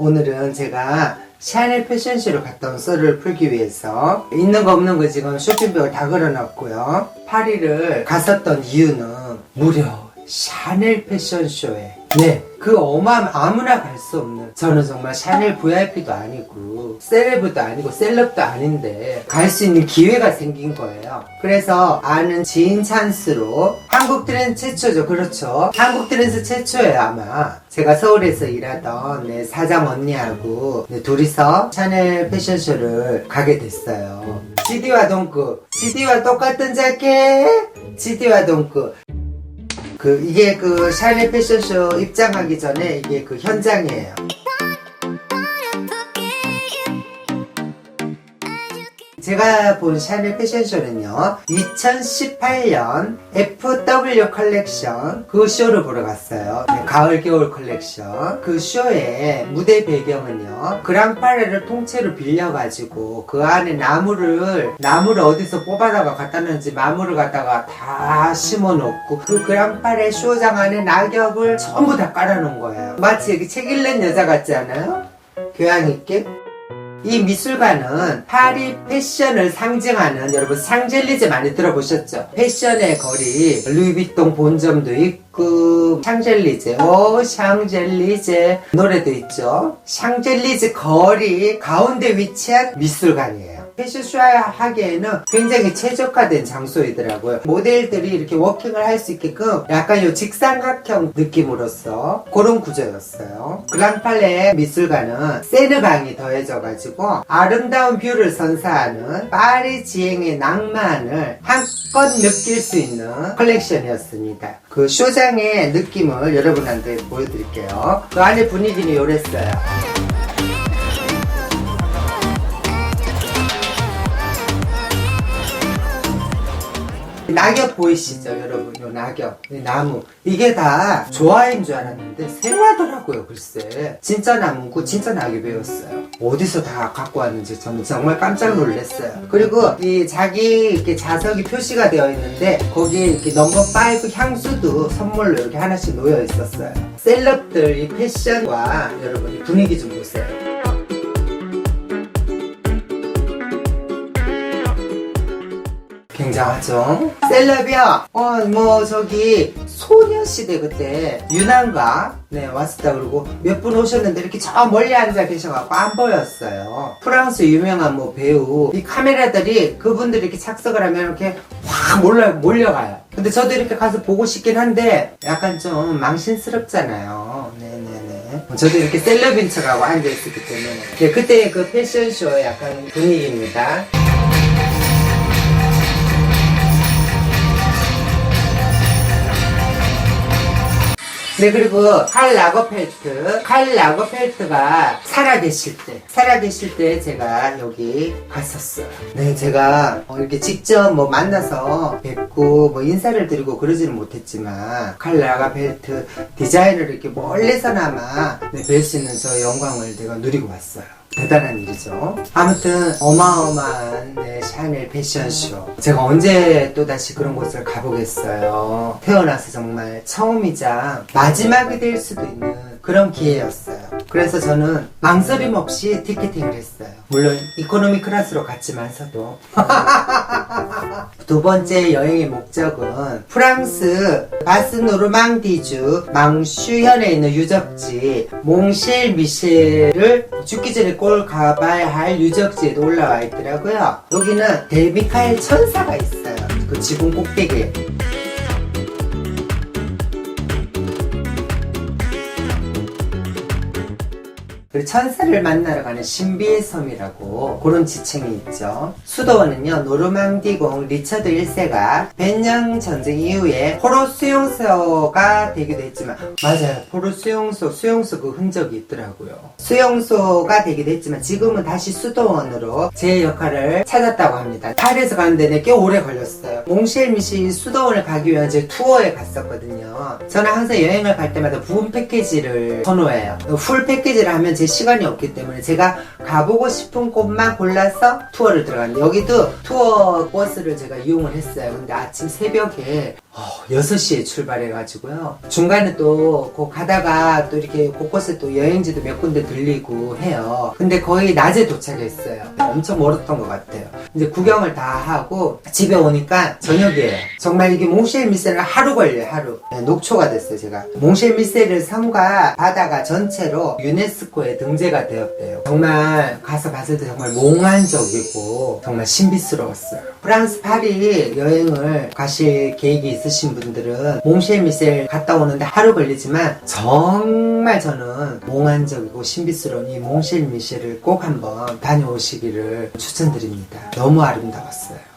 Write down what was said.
오늘은 제가 샤넬 패션쇼를 갔다 온 썰을 풀기 위해서 있는 거 없는 거 지금 쇼핑백을 다 걸어놨고요. 파리를 갔었던 이유는 무려 샤넬 패션쇼에 네, 그 어마어마 아무나 갈 수 없는 저는 정말 샤넬 VIP도 아니고 셀레브도 아니고 셀럽도 아닌데 갈 수 있는 기회가 생긴 거예요. 그래서 아는 지인 찬스로 한국 트렌드 최초죠. 그렇죠. 한국 트렌드 최초예요 아마. 제가 서울에서 일하던 네, 사장 언니하고 네, 둘이서 샤넬 패션쇼를 가게 됐어요. GD와 동크, GD와 똑같은 자켓, GD와 동크. 그 이게 그 샤넬 패션쇼 입장하기 전에 이게 그 현장이에요. 제가 본 샤넬 패션쇼는요 2018년 FW 컬렉션 그 쇼를 보러 갔어요. 네, 가을 겨울 컬렉션. 그 쇼의 무대 배경은요 그랑파레를 통째로 빌려가지고 그 안에 나무를 나무를 어디서 뽑아다가 갖다 놓은지 나무를 갖다가 다 심어 놓고 그 그랑파레 쇼장 안에 낙엽을 전부 다 깔아 놓은 거예요. 마치 여기 책 읽는 여자 같지 않아요? 교양 있게 이 미술관은 파리 패션을 상징하는 여러분 샹젤리제 많이 들어보셨죠? 패션의 거리 루이비통 본점도 있고 샹젤리제 오 샹젤리제 노래도 있죠 샹젤리제 거리 가운데 위치한 미술관이에요 패션쇼 하기에는 굉장히 최적화된 장소이더라고요 모델들이 이렇게 워킹을 할 수 있게끔 약간 요 직삼각형 느낌으로서 그런 구조였어요 그랑팔레 미술관은 세느강이 더해져가지고 아름다운 뷰를 선사하는 파리 지행의 낭만을 한껏 느낄 수 있는 컬렉션이었습니다. 그 쇼장의 느낌을 여러분한테 보여드릴게요. 그 안에 분위기는 요랬어요. 낙엽 보이시죠 여러분? 요 낙엽 이 나무. 이게 다 조화인 줄 알았는데 생화더라고요 글쎄. 진짜 나무고 진짜 낙엽이었어요. 어디서 다 갖고 왔는지 저는 정말 깜짝 놀랐어요. 그리고 이 자기 이렇게 자석이 표시가 되어 있는데 거기에 이렇게 넘버 5 향수도 선물로 이렇게 하나씩 놓여 있었어요. 셀럽들 이 패션과 여러분 이 분위기 좀 보세요 하죠. 셀럽이요. 어, 뭐 저기 소녀시대 그때 유난가 네 왔었다 그러고 몇 분 오셨는데 이렇게 저 멀리 앉아 계셔갖고 안 보였어요. 프랑스 유명한 뭐 배우 이 카메라들이 그분들이 이렇게 착석을 하면 이렇게 확 몰려 몰려가요. 근데 저도 이렇게 가서 보고 싶긴 한데 약간 좀 망신스럽잖아요. 네네네. 저도 이렇게 셀럽인 척하고 앉아있었기 때문에 네, 그때 그 패션쇼의 약간 분위기입니다. 네 그리고 칼 라거 펠트. 칼 라거 펠트가 살아계실 때 살아계실 때 제가 여기 갔었어요. 네 제가 어, 이렇게 직접 뭐 만나서 뵙고 뭐 인사를 드리고 그러지는 못했지만 칼 라거 펠트 디자인을 이렇게 멀리서나마 네, 뵐수 있는 저 영광을 내가 누리고 왔어요 대단한 일이죠. 아무튼 어마어마한 네, 샤넬 패션쇼. 제가 언제 또 다시 그런 곳을 가보겠어요. 태어나서 정말 처음이자 마지막이 될 수도 있는 그런 기회였어요. 그래서 저는 망설임 없이 티켓팅을 했어요. 물론 이코노미 클래스로 갔지만서도 두 번째 여행의 목적은 프랑스 바스노르망디주 망슈현에 있는 유적지 몽쉘 미셸을 죽기 전에 꼭 가봐야 할 유적지에도 올라와 있더라고요. 여기는 데미카엘 천사가 있어요. 그 지붕 꼭대기에. 그리고 천사를 만나러 가는 신비의 섬이라고 그런 지칭이 있죠. 수도원은요 노르망디 공 리처드 1세가 벤영 전쟁 이후에 포로 수용소가 되기도 했지만 맞아요 포로 수용소 수용소 그 흔적이 있더라고요. 수용소가 되기도 했지만 지금은 다시 수도원으로 제 역할을 찾았다고 합니다. 파리에서 가는 데는 꽤 오래 걸렸어요. 몽쉘 미시 수도원을 가기 위한 제 투어에 갔었거든요. 저는 항상 여행을 갈 때마다 부분 패키지를 선호해요. 풀 패키지를 하면 제 시간이 없기 때문에 제가 가보고 싶은 곳만 골라서 투어를 들어갔는데 여기도 투어 버스를 제가 이용을 했어요. 근데 아침 새벽에 어, 6시에 출발해가지고요. 중간에 또, 그 가다가 또 이렇게 곳곳에 또 여행지도 몇 군데 들리고 해요. 근데 거의 낮에 도착했어요. 엄청 멀었던 것 같아요. 이제 구경을 다 하고 집에 오니까 저녁이에요. 정말 이게 몽쉘 미셀은 하루 걸려요, 하루. 네, 녹초가 됐어요, 제가. 몽쉘 미셀의 섬과 바다가 전체로 유네스코에 등재가 되었대요. 정말 가서 봤을 때 정말 몽환적이고 정말 신비스러웠어요. 프랑스 파리 여행을 가실 계획이 있으신 분들은 몽쉘 미셀 갔다 오는데 하루 걸리지만 정말 저는 몽환적이고 신비스러운 이 몽쉘 미셀을 꼭 한번 다녀오시기를 추천드립니다. 너무 아름다웠어요.